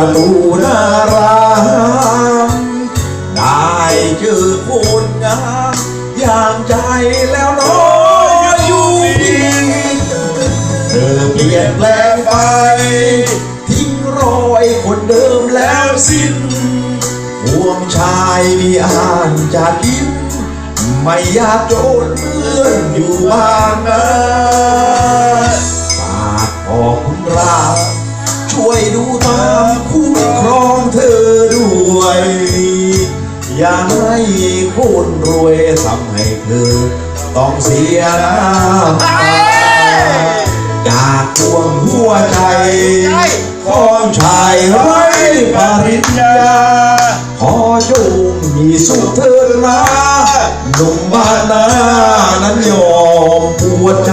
ประตูน้าร้านได้ชื่อคุณงามอย่างใจแล้วน้อยอยู่ดีเธอเปลี่ยนแปลงไป ทิ้งรอยคนเดิมแล้วสิ้นห่วงชายมีอ่านจะกิน ไม่อยากโจนเพื่อนอยู่บ้างนะฝากขอกคุณราช่วยดูตา อย่าให้คนรวยทำให้เธอต้องเสียน้ำตาจากดวงหัวใจของชายไร้ปริญญา ขอจงมีสุขเถิดนะหนุ่มบ้านนานั้นยอมปวดใจ